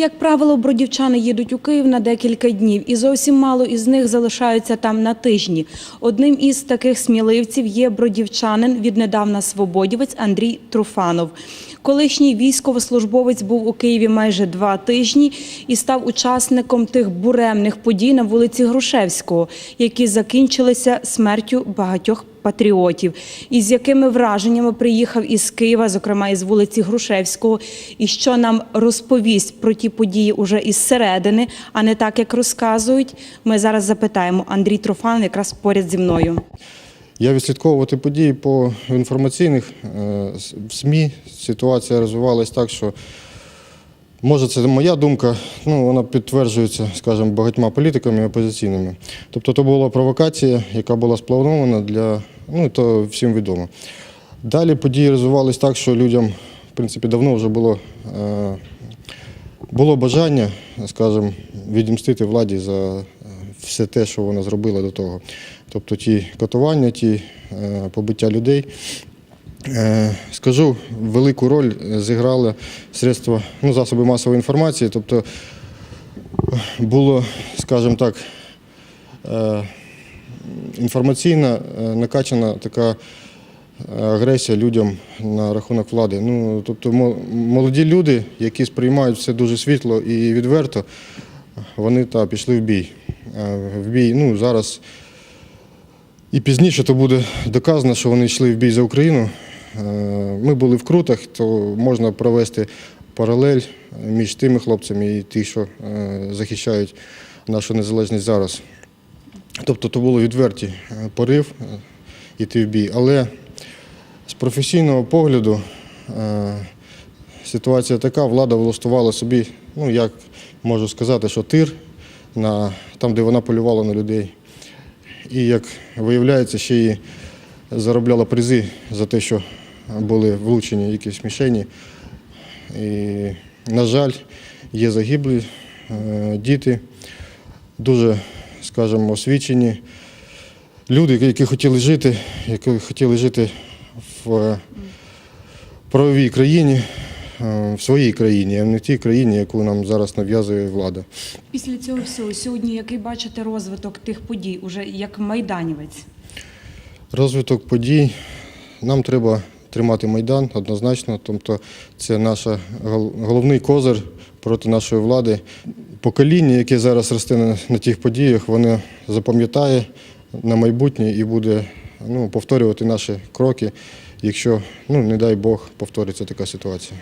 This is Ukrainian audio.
Як правило, бродівчани їдуть у Київ на декілька днів, і зовсім мало із них залишаються там на тижні. Одним із таких сміливців є бродівчанин, віднедавна свободівець Андрій Труфанов. Колишній військовослужбовець був у Києві майже два тижні і став учасником тих буремних подій на вулиці Грушевського, які закінчилися смертю багатьох патріотів. І з якими враженнями приїхав із Києва, зокрема із вулиці Грушевського, і що нам розповість про ті події уже із середини, а не так, як розказують. Ми зараз запитаємо. Андрій Трофан якраз поряд зі мною. Я відслідковувати події по інформаційних е, в СМІ. Ситуація розвивалась так, що може це моя думка, ну вона підтверджується, скажімо, багатьма політиками опозиційними. Тобто, то була провокація, яка була спланована для ну то всім відомо. Далі події розвивались так, що людям, в принципі, давно вже було. е, було бажання, скажімо, відімстити владі за все те, що вона зробила до того. Тобто ті катування, ті е, побиття людей. Е, Скажу, велику роль зіграли средства, ну, засоби масової інформації. Тобто було, скажімо так, е, інформаційна е, накачана така агресія людям на рахунок влади. Ну, тобто молоді люди, які сприймають все дуже світло і відверто, вони та пішли в бій. В бій, ну, зараз і пізніше то буде доказано, що вони йшли в бій за Україну. Е, Ми були в Крутах, то можна провести паралель між тими хлопцями і ті, що е, захищають нашу незалежність зараз. Тобто то було відверті е, порив йти в бій. Але з професійного погляду ситуація така, влада влаштувала собі, ну як можу сказати, що тир на, там, де вона полювала на людей. І як виявляється, ще й заробляла призи за те, що були влучені якісь мішені. І, на жаль, є загиблі е, діти, дуже, скажімо, освічені люди, які хотіли жити, які хотіли жити в е, правовій країні, в своїй країні, а не в тій країні, яку нам зараз нав'язує влада. Після цього всього сьогодні, який бачите розвиток тих подій, уже як майданівець? Розвиток подій. Нам треба тримати Майдан однозначно. Тобто це наш головний козир проти нашої влади. Покоління, яке зараз росте на, на тих подіях, воно запам'ятає на майбутнє і буде ну, повторювати наші кроки, якщо, ну, не дай Бог, повториться така ситуація.